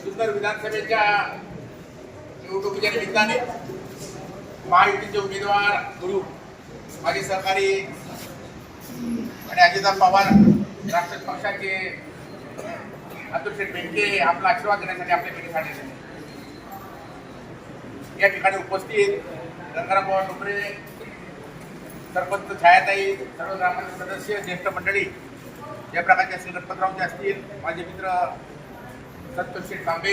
सुंदर विधानसभेच्या निवडणुकीच्या निमित्ताने महायुतीचे उमेदवार गुरु माजी सहकारी आणि अजिता पवार राष्ट्रीय पक्षाचे अध्यक्ष शेठ आपला आशीर्वाद देण्यासाठी आपल्या भेटीसाठी या ठिकाणी उपस्थित गंगाराम पवार डोंबरे सरपंच छायाताई सर्व ग्रामपंचायत सदस्य ज्येष्ठ मंडळी या प्रकारच्या असतील गणपतरावचे असतील माझे मित्र संतोष तांबे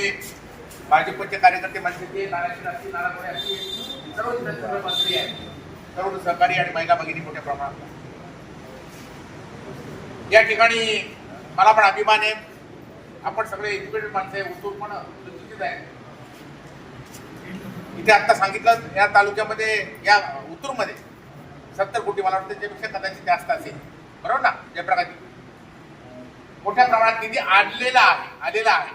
भाजपचे कार्यकर्ते मंत्रीचे नारायण असतील नारायण असतील सर्व मंत्री आहेत. सर्व सहकारी आणि महिला भगिनी मोठ्या प्रमाणात. या ठिकाणी मला पण अभिमान आहे. आपण सगळे एज्युकेटेड माणसं आहे उत्तूर पण सुशिक्षित आहे इथे आत्ता सांगितलं या तालुक्यामध्ये या उतूरमध्ये सत्तर कोटी मला वाटतं त्यापेक्षा कदाचित जास्त असेल. बरोबर ना जयप्रकाश मोठ्या प्रमाणात निधी आणलेला आहे आलेला आहे.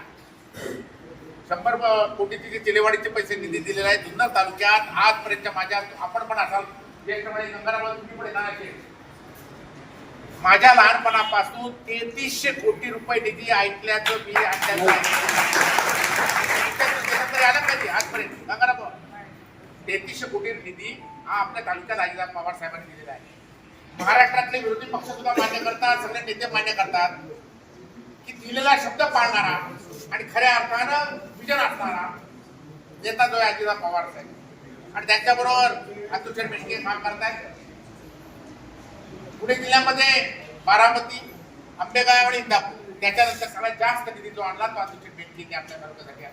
शंभर ब- तिथे चिलेवाडीचे पैसे निधी दिलेला आहे जुन्नर तालुक्यात आजपर्यंतच्या माझ्या आपण पण असाल ज्येष्ठपणे गंगाराबाद तुम्ही पण येणार असेल माझ्या लहानपणापासून तेहतीसशे कोटी रुपये निधी ऐकल्याचं मी ऐकल्याचं आहे. आलं कधी? आजपर्यंत. गंगाराम तेहतीसशे कोटी निधी हा आपल्या तालुक्यात आजीदार पवार साहेबांनी दिलेला आहे. महाराष्ट्रातले विरोधी पक्ष सुद्धा मान्य करतात सगळे नेते मान्य करतात की दिलेला शब्द पाळणारा आणि खऱ्या अर्थानं विजन असणारा नेता जो आहे अजिता पवार साहेब. आणि त्यांच्याबरोबर अतुल शेठ काम करतायत. पुणे जिल्ह्यामध्ये बारामती आंबेगाव आणि इंदापूर त्याच्यानंतर सगळ्यात जास्त निधी जो आणला तो अतुल शेठ आपल्या तालुक्यासाठी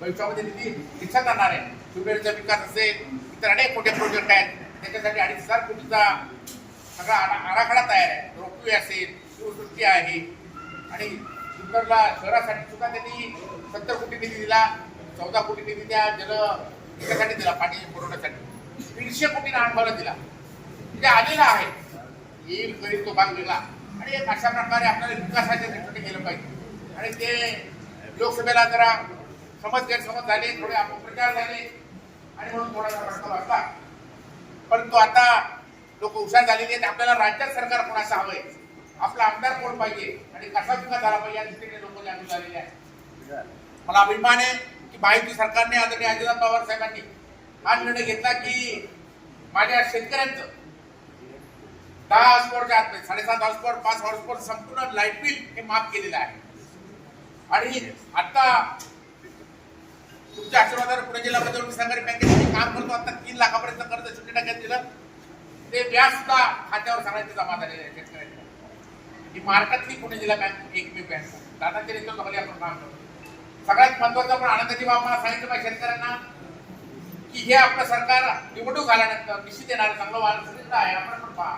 भविष्यामध्ये निधी दिसत करणार आहे. सुबेरचा विकास असेल इतर अनेक मोठे प्रोजेक्ट आहेत. त्याच्यासाठी अडीच हजार कोटीचा सगळा आराखडा तयार आहे. रोपवे असेल शिवसृष्टी आहे. आणि सुंदरला शहरासाठी सुद्धा त्यांनी सत्तर कोटी निधी दिला चौदा कोटी निधी त्या जल याच्यासाठी दिला पाणी पुरवण्यासाठी दीडशे कोटी नाणभाला दिला. म्हणजे आलेला आहे. येईल गरीब तो भाग वेगळा. आणि एक अशा प्रकारे आपल्याला विकासाच्या दृष्टीने गेलं पाहिजे. आणि ते लोकसभेला जरा समज गैरसमज झाले थोडे अपप्रचार झाले आणि म्हणून थोडासा प्रश्न वाटला परंतु आता लोक हुशार झालेले आहेत. आपल्याला राज्यात सरकार कोणाचं आहे आपला आमदार कोण पाहिजे? आणि कसा विकास झाला पाहिजे? या दृष्टीने लोक जाणून झालेले आहेत. मला अभिमान आहे की महायुती सरकारने आदरणीय अजितदादा पवार साहेबांनी हा निर्णय घेतला की माझ्या शेतकऱ्यांचं दहा हॉर्सपॉवरच्या आत साडेसात हॉर्सपॉवर पाच हॉर्सपॉवर संपूर्ण लाइट बिल हे माफ केलेलं आहे. आणि आता तुमच्या आशीर्वादाने पुणे जिल्हा मध्यवर्ती सहकारी बँकेत काम करतो. आता तीन लाखापर्यंत कर्ज शून्य टक्क्यात दिलं. ते व्याज सुद्धा खात्यावर सगळ्यांचे जमा झालेले आहे शेतकऱ्यांच्या ही महाराष्ट्रातली पुणे जिल्हा बँक एकमेव बँक आहे. दादाच्या नेतृत्वाखाली आपण काम करतो. सगळ्यात महत्वाचं पण आनंदाची बाब मला सांगितलं पाहिजे शेतकऱ्यांना की हे आपलं सरकार निवडणूक झाल्यानंतर निश्चित येणार चांगलं वारं आहे. आपण पण पहा.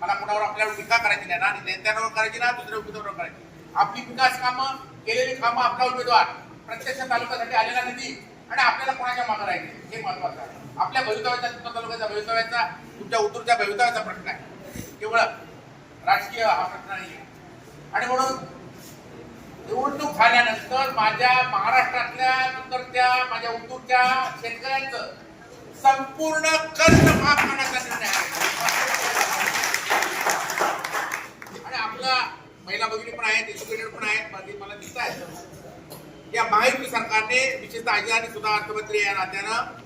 मला कुणावर आपल्याला टीका करायची नाही. ना आणि नेत्यांवर करायची ना दुसऱ्या उमेदवारावर करायची. आपली विकास कामं केलेली कामं आपला उमेदवार. प्रत्यक्ष तालुक्यासाठी आलेला निधी आणि आपल्याला कोणाच्या मागं राहायचे हे महत्वाचं आहे. आपल्या भवितव्याचा तुमच्या तालुक्याचा भवितव्याचा तुमच्या उतरच्या भवितव्याचा प्रश्न आहे. केवळ राजकीय हा प्रश्न नाही आणि म्हणून निवडणूक झाल्यानंतर माझ्या महाराष्ट्रातल्या उतरत्या माझ्या उद्योगच्या शेतकऱ्यांचं संपूर्ण कर्ज माफ करण्याचा निर्णय आहे. आणि आपल्या महिला भगिनी पण आहेत एज्युकेटेड पण आहेत बाकी मला दिसत आहेत. या महायुती सरकारने विशेषतः आजी आणि सुद्धा अर्थमंत्री या नात्यानं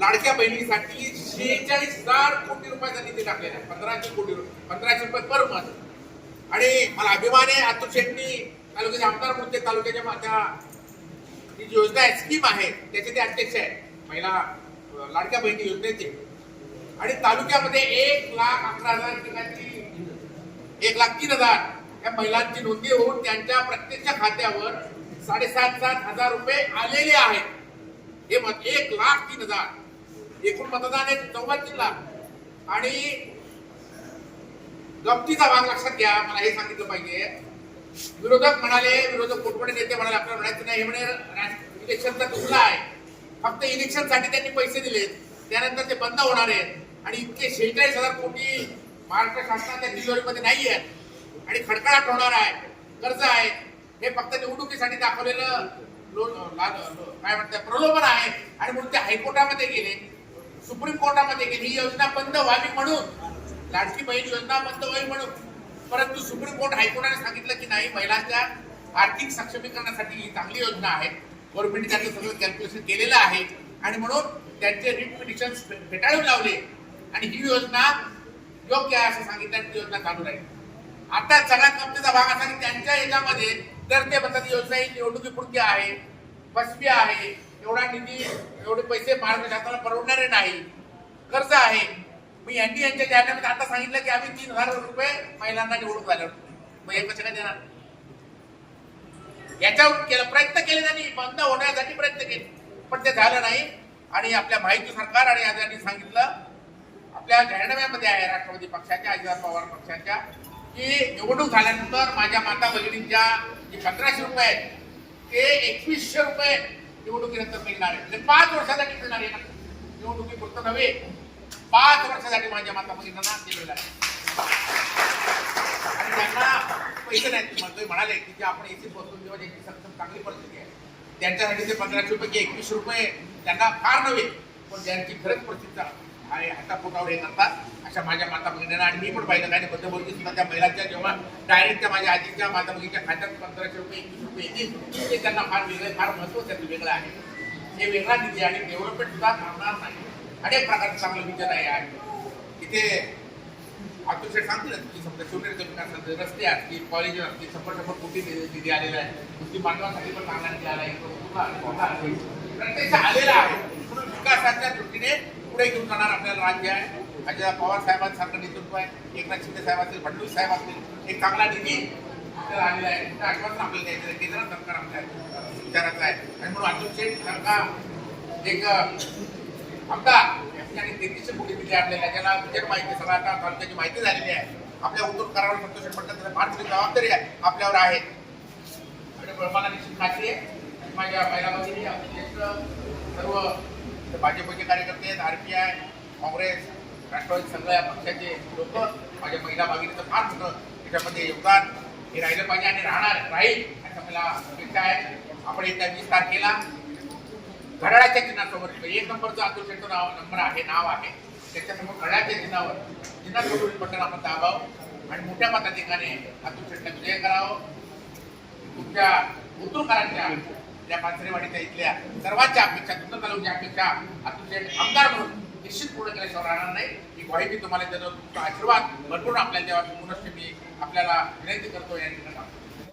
लाडक्या बहिणीसाठी शेहेचाळीस हजार कोटी रुपयाचा निधी टाकलेला आहे. पंधराशे कोटी रुपये पंधराशे रुपये पर मंथ आणि मला अभिमान आहे अतुल शेट्टी तालुक्याचे आमदार म्हणून ते तालुक्याच्या माझ्या जी योजना आहे स्कीम आहे त्याचे ते अध्यक्ष आहेत. महिला लाडक्या बहिणी योजनेचे. आणि तालुक्यामध्ये एक लाख अकरा हजार ठिकाणी एक लाख तीन हजार या महिलांची नोंदणी होऊन त्यांच्या प्रत्यक्ष खात्यावर साडेसात सात हजार रुपये आलेले आहेत. हे मत एक लाख तीन हजार. मतदान आहे चौदा लाख आणि गमतीचा भाग लक्षात घ्या मला हे सांगितलं पाहिजे. विरोधक म्हणाले विरोधक मोठमोठे नेते म्हणाले आपल्याला म्हणायचं नाही हे म्हणे इलेक्शनचा दुसरा आहे. फक्त इलेक्शनसाठी त्यांनी पैसे दिलेत. त्यानंतर ते बंद होणार आहेत. आणि इतके शेहेचाळीस हजार कोटी महाराष्ट्र शासनाच्या तिजोरीमध्ये नाही आहेत. आणि खडखडाट होणार आहे. कर्ज आहे. हे फक्त निवडणुकीसाठी दाखवलेलं काय म्हणतात प्रलोभन आहे. आणि म्हणून ते हायकोर्टामध्ये गेले. सुप्रीम कोर्टामध्ये गेली ही योजना बंद व्हावी म्हणून लाडकी बहीण योजना बंद व्हावी म्हणून परंतु सुप्रीम कोर्ट हायकोर्टाने सांगितलं की नाही महिलांच्या आर्थिक सक्षमीकरणासाठी ही चांगली योजना आहे. गव्हर्नमेंट त्याचं सगळं कॅल्क्युलेशन केलेलं आहे. आणि म्हणून त्यांचे रिट पिटिशन फेटाळून लावले. आणि ही योजना योग्य आहे असं सांगितलं आणि ती योजना चालू राहील. आता सगळ्यात गमतीचा भाग असा की त्यांच्या याच्यामध्ये तर ते म्हणतात योजना ही निवडणुकीपुरती आहे फसवी आहे. एवढा निधी एवढे पैसे महाराष्ट्र शासनाला परवडणारे नाही. कर्ज आहे. मी यांनी यांच्या जाहीरनाम्यात आता सांगितलं की आम्ही तीन हजार रुपये महिलांना निवडून झाल्यावर. मग हे कसं काय देणार? याच्यावर केलं प्रयत्न केले त्यांनी. बंद होण्यासाठी प्रयत्न केले. पण ते झालं नाही. आणि आपल्या माहिती सरकार आणि यांनी सांगितलं. आपल्या जाहीरनाम्यामध्ये आहे राष्ट्रवादी पक्षाच्या अजित पवार पक्षाच्या की निवडणूक झाल्यानंतर माझ्या माता भगिनींच्या जे पंधराशे रुपये आहेत ते एकवीसशे रुपये निवडणुकीनंतर मिळणार आहे. म्हणजे पाच वर्षासाठी मिळणार आहे निवडणुकीपुरतं नव्हे पाच वर्षासाठी माझ्या माता मुलींना ते मिळणार आहे. आणि त्यांना पैसे नाहीत. तुम्ही म्हणाले की जे आपण एसी बसून जेव्हा ज्यांची सक्षम चांगली परिस्थिती आहे. त्यांच्यासाठी ते पंधराशे रुपये एकवीस रुपये त्यांना फार नव्हे पण ज्यांची खरंच परिस्थिती आणि हातापोटावर हे करतात. अशा माझ्या माता भगिनींना आणि मी पण पाहिलं काय बद्धभोगी सुद्धा त्या महिलांच्या जेव्हा डायरेक्ट त्या माझ्या आजीच्या माता भगिनीच्या खात्यात पंधराशे रुपये एकवीस रुपये येतील ते त्यांना फार वेगळं फार महत्त्व त्याचं वेगळं आहे. हे वेगळा निधी आणि डेव्हलपमेंट सुद्धा थांबणार नाही. अनेक प्रकारचं चांगलं विचार आहे इथे अतिशय सांगतील की समजा शिवनेरीचा जमीन असतील रस्ते असतील कॉलेज असतील शंभर शंभर कोटी निधी आलेला आहे. मुस्लिम बांधवासाठी पण चांगला निधी आला आहे. प्रत्यक्ष आलेला आहे. म्हणून विकासाच्या दृष्टीने पुढे घेऊन जाणार आपल्याला राज्य आहे? अजय पवार साहेबांसारखं नेतृत्व आहे. एकनाथ शिंदे साहेब असतील फडणवीस साहेब असतील एक चांगला निधी आलेला आहे. त्या आश्वासन आपल्याला द्यायचं आहे. केंद्र सरकार आपल्या विचाराचं आहे. आणि म्हणून अतुल शेठ सारखा एक आमदार यांनी तेहतीसशे कोटी निधी आणलेला आहे. ज्याला जन माहिती सगळ्या आता तालुक्याची माहिती झालेली आहे. आपल्या उद्धव करावर संतोष म्हणतात त्याला फार मोठी जबाबदारी आहे. आपल्यावर आहे. आणि मला निश्चित खात्री आहे. माझ्या महिला भगिनी सर्व ते भाजपचे कार्यकर्ते आहेत R P I Congress Rashtravadi सगळ्या पक्षाचे लोक माझ्या महिला भागिनीचं फार मोठं त्याच्यामध्ये योगदान हे राहिलं पाहिजे आणि राहणार राहील असं मला अपेक्षा आहे. आपण येत्या वीस तारखेला घड्याळाच्या चिन्हासमोर एक नंबरचं अतुल नाव नंबर आहे नाव आहे. त्याच्यासमोर घड्याळाच्या चिन्हावर जिल्हा सोडून बटन आपण दाबावं आणि मोठ्या मताधिकाने अतुल विजय करावं. तुमच्या उतरूकरांच्या त्या पाथरेवाडीच्या इथल्या सर्वांच्या अपेक्षा तुमच्या तालुक्याच्या अपेक्षा अतुल आमदार म्हणून निश्चित पूर्ण केल्याशिवाय राहणार नाही. ही ग्वाही मी तुम्हाला देतो. तुमचा आशीर्वाद भरपूर आपल्याला द्यावा. मी आपल्याला विनंती करतो या ठिकाणी.